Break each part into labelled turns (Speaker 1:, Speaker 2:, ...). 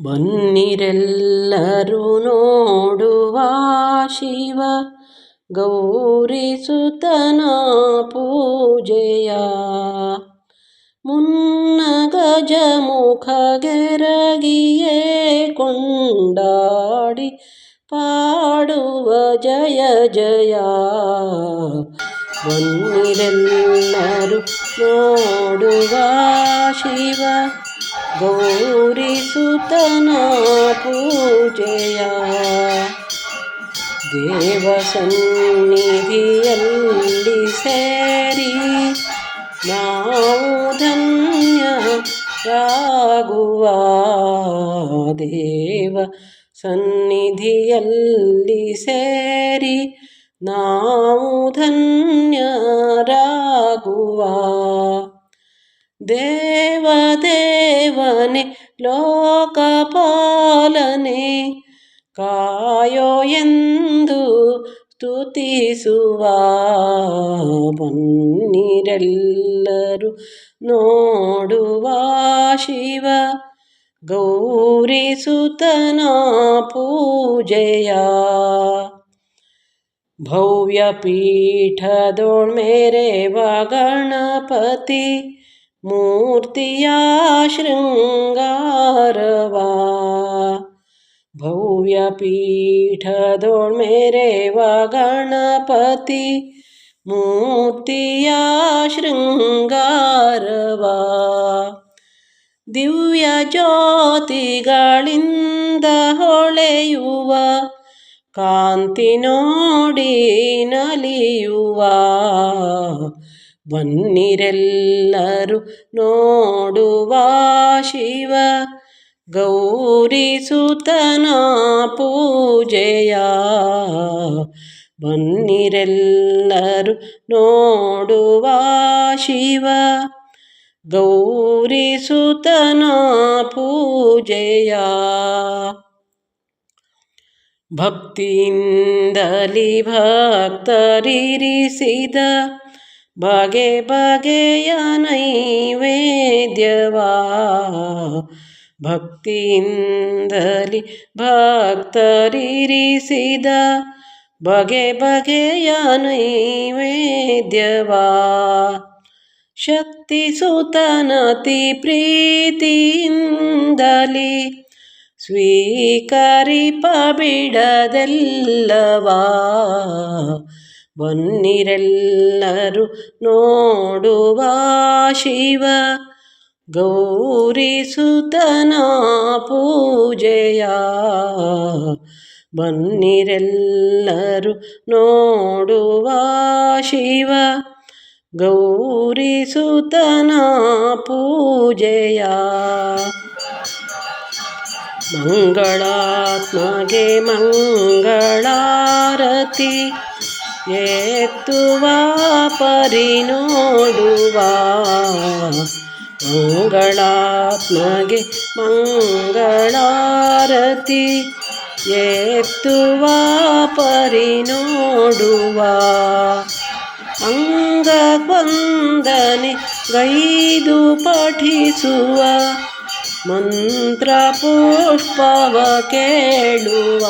Speaker 1: ಬನ್ನಿರೆಲ್ಲರೂ ನೋಡುವ ಶಿವ, ಗೌರಿಸುತನ ಪೂಜೆಯ. ಮುನ್ನ ಗಜಮುಖ ಗೆರಗಿಯೇ ಕೊಂಡಾಡಿ ಪಾಡುವ ಜಯ ಜಯ. ಬನ್ನಿರೆಲ್ಲರೂ ನೋಡುವ ಶಿವ गौरीसूतना पूजया देवसन्निधि सेरि शेरि ना धन्य रागु देव सन्निधि सेरि शेरि धन्य रागुवा ಧನ್ಯರಾಗುವ ದೇವದೇವನೆ ಲೋಕಪಾಲನೆ ಕಾಯೋ ಎಂದು ಸ್ತುತಿಸುವ ಬನ್ನಿರೆಲ್ಲರೂ ನೋಡುವ ಶಿವ ಗೌರಿಸುತನ ಪೂಜೆಯ ಭವ್ಯ ಪೀಠದೊಳ್ಮೆರೆವ ಗಣಪತಿ ಮೂರ್ತಿಯ ಶೃಂಗಾರವಾ ಭವ್ಯ ಪೀಠದೊಳ್ಮೆರೆವ ಗಣಪತಿ ಮೂರ್ತಿಯ ಶೃಂಗಾರವಾ ದಿವ್ಯ ಜ್ಯೋತಿಗಳಿಂದ ಹೊಳೆಯುವ ಕಾಂತಿ ನೋಡಿ ನಲಿಯುವ ಬನ್ನಿರೆಲ್ಲರೂ ನೋಡುವ ಶಿವ ಗೌರಿಸುತನ ಪೂಜೆಯ ಬನ್ನಿರೆಲ್ಲರೂ ನೋಡುವ ಶಿವ ಗೌರಿಸುತನ ಪೂಜೆಯ ಭಕ್ತಿಯಿಂದಲಿ ಭಕ್ತರಿರಿಸಿದ ಬಗೆ ಬಗೆಯ ನೈವೇದ್ಯವಾ? ಭಕ್ತಿಯಿಂದಲಿ ಭಕ್ತರಿರಿಸಿದ ಬಗೆ ಬಗೆಯ ನೈವೇದ್ಯವಾ? ಶಕ್ತಿ ಸುತನತಿ ಪ್ರೀತಿಯಿಂದಲಿ ಸ್ವೀಕರಿಪ ಬಿಡದೆಲ್ಲವಾ ಬನ್ನಿರೆಲ್ಲರೂ ನೋಡುವ ಶಿವ. ಗೌರಿಸುತನ ಪೂಜೆಯ ಬನ್ನಿರೆಲ್ಲರೂ ನೋಡುವ ಶಿವ. ಗೌರಿಸುತನ ಪೂಜೆಯ ಮಂಗಳಾತ್ಮಗೆ ಮಂಗಳಾರತಿ. ಎತ್ತುವ ಪರಿ ನೋಡುವ ಮಂಗಳಾತ್ಮಗೆ ಮಂಗಳಾರತಿ. ಎತ್ತುವ ನೋಡುವ ಅಂಗವಂದನೆ ಗೈದು ಪಠಿಸುವ. ಮಂತ್ರ ಪುಷ್ಪವ ಕೇಳುವ.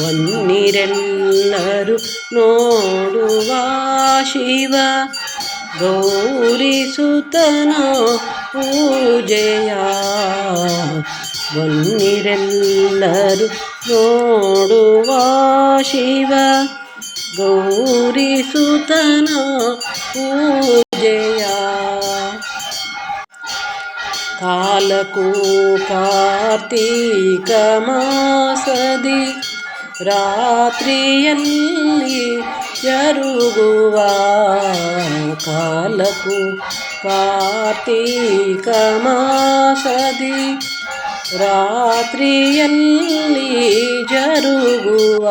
Speaker 1: ಬನ್ನಿರೆಲ್ಲರೂ ನೋಡುವ ಶಿವ. ಗೌರಿಸುತನ ಪೂಜೆಯ ಬನ್ನಿರೆಲ್ಲರೂ ನೋಡುವ ಶಿವ. ಗೌರಿಸುತನ ಪೂಜೆಯ ಕಾಲಕೂ ಕಾರ್ತೀಕ ಮಾಸದಿ ರಾತ್ರಿಯಲ್ಲಿ ಜರುಗುವ ಕಾಲಕ್ಕೂ ಕಾರ್ತೀಕ ಮಾಸದಿ ರಾತ್ರಿಯಲ್ಲಿ ಜರುಗುವ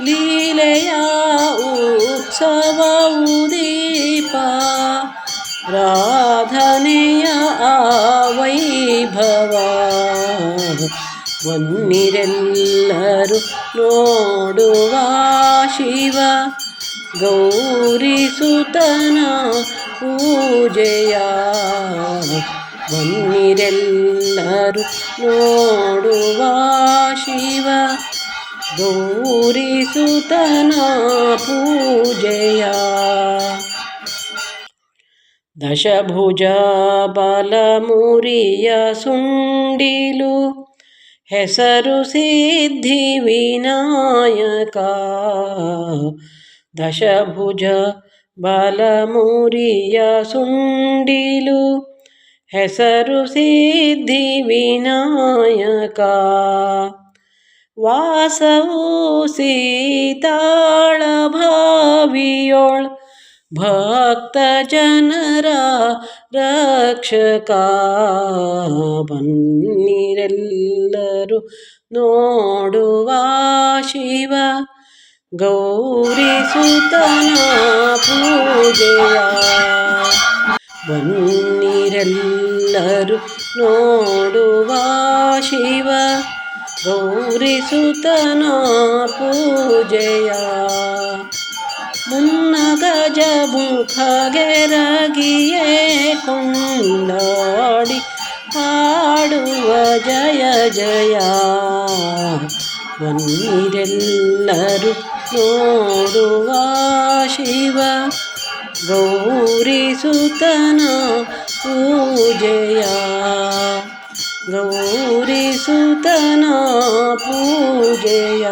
Speaker 1: ಲೀಲೆಯ ಉತ್ಸವವು ದೀಪ ರಾಧನೆಯ ವೈಭವ ಬನ್ನಿರೆಲ್ಲರೂ ನೋಡುವ ಶಿವ. ಗೌರಿಸುತನ ಪೂಜೆಯ ಬನ್ನಿರೆಲ್ಲರು ನೋಡುವ ಶಿವ. ಗೌರಿಸುತನ ಪೂಜೆಯ ದಶಭುಜ ಬಲಮುರಿಯ ಸುಂಡಿಲು ಹೆಸರು ಸಿದ್ಧಿ ವಿನಾಯಕ. ದಶಭುಜ ಬಲಮುರಿಯ ಸುಂಡಿಲು. ಹೆಸರು ಸಿದ್ಧಿ ವಿನಾಯಕ. ವಾಸವು ಸೀತಾಳ ಭಾವಿಯೋಳ್. ಭಕ್ತ ಜನರ ರಕ್ಷಕ. ಬನ್ನಿರೆಲ್ಲರು ನೋಡುವ ಶಿವ ಗೌರಿಸುತನ ಪೂಜೆಯ. ಬನ್ನಿರಲ್ಲರು ನೋಡುವ ಶಿವ ಗೌರಿಸುತನ ಪೂಜೆಯ. ಮುನ್ನ ಗಜ ಮುಖಗೆರಗಿಯೇ ಕೊಂಡಾಡಿ ಜಯ ಜಯ. ಬನ್ನಿರೆಲ್ಲರು ನೋಡುವ ಶಿವ. ಗೌರಿಸುತನ ಪೂಜೆಯ. ಗೌರಿಸುತನ ಪೂಜೆಯ.